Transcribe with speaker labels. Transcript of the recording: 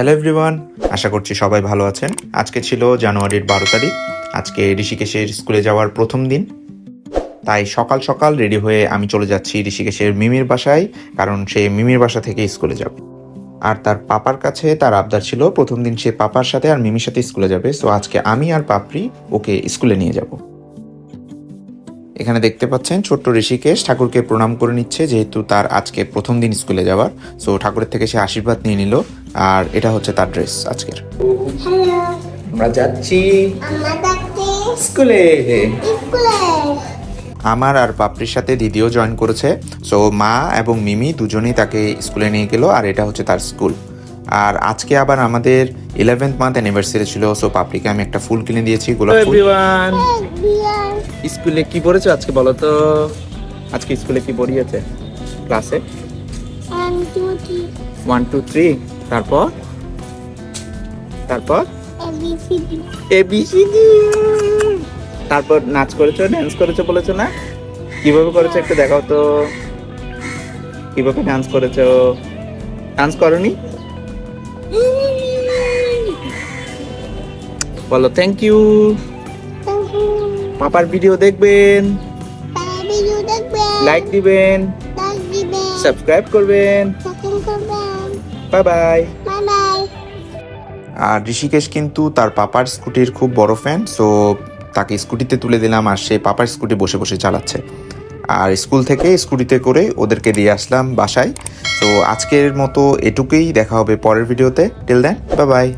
Speaker 1: Hello everyone, আশা করছি সবাই ভালো আছেন। আজকে ছিল জানুয়ারির বারো তারিখ। আজকে ঋষিকেশের স্কুলে যাওয়ার প্রথম দিন। তাই সকাল সকাল রেডি হয়ে আমি চলে যাচ্ছি ঋষিকেশের মিমির বাসায়, কারণ সে মিমির বাসা থেকে স্কুলে যাবে। আর তার পাপার কাছে তার আবদার ছিল, প্রথম দিন সে পাপার সাথে আর মিমির সাথে স্কুলে যাবে। সো আজকে আমি আর পাপড়ি ওকে স্কুলে নিয়ে যাব। এখানে দেখতে পাচ্ছেন, ছোট্ট ঋষিকেশ ঠাকুরকে প্রণাম করে নিচ্ছে, যেহেতু তার আজকে প্রথম দিন স্কুলে যাওয়ার। সো ঠাকুরের থেকে সে আশীর্বাদ নিয়ে নিল। আর এটা হচ্ছে তার ড্রেস আজকের। আমরা যাচ্ছি স্কুলে।
Speaker 2: স্কুলে।
Speaker 1: আমার আর পাপড়ির সাথে দিদিও জয়েন করেছে। সো মা এবং মিমি দুজনেই তাকে স্কুলে নিয়ে গেল আর এটা হচ্ছে তার স্কুল আর আজকে আবার আমাদের ইলেভেন্থ মান্থ অ্যানিভার্সারি ছিল সো পাপড়িকে আমি একটা ফুল কিনে দিয়েছি গোলাপ ফুল।
Speaker 3: স্কুলে কি পড়েছো আজকে বলো তো? আজকে স্কুলে কি পড়িয়েছে? ক্লাসে
Speaker 2: one two three
Speaker 3: one two three তারপর? তারপর?
Speaker 2: A B C D.
Speaker 3: তারপর নাচ করেছ ড্যান্স করেছ বলেছ না? কীভাবে করেছ একটু দেখাও তো। কীভাবে ডান্স করেছ? ডান্স করনি? বলো থ্যাংক ইউ পাপার ভিডিও দেখবেন।
Speaker 2: লাইক দিবেন।
Speaker 3: সাবস্ক্রাইব করবেন।
Speaker 2: সাবস্ক্রাইব করবেন।
Speaker 3: বাই বাই
Speaker 2: বাই বাই
Speaker 1: আর ঋষিকেশ কিন্তু তার পাপার স্কুটির খুব বড় ফ্যান সো তাকে স্কুটিতে তুলে দিলাম আর সে পাপার স্কুটি বসে বসে চালাচ্ছে। আর স্কুল থেকে স্কুটিতে করে ওদেরকে দিয়ে আসলাম বাসায়। তো আজকের মতো এটুকুই দেখা হবে পরের ভিডিওতে। Till then bye bye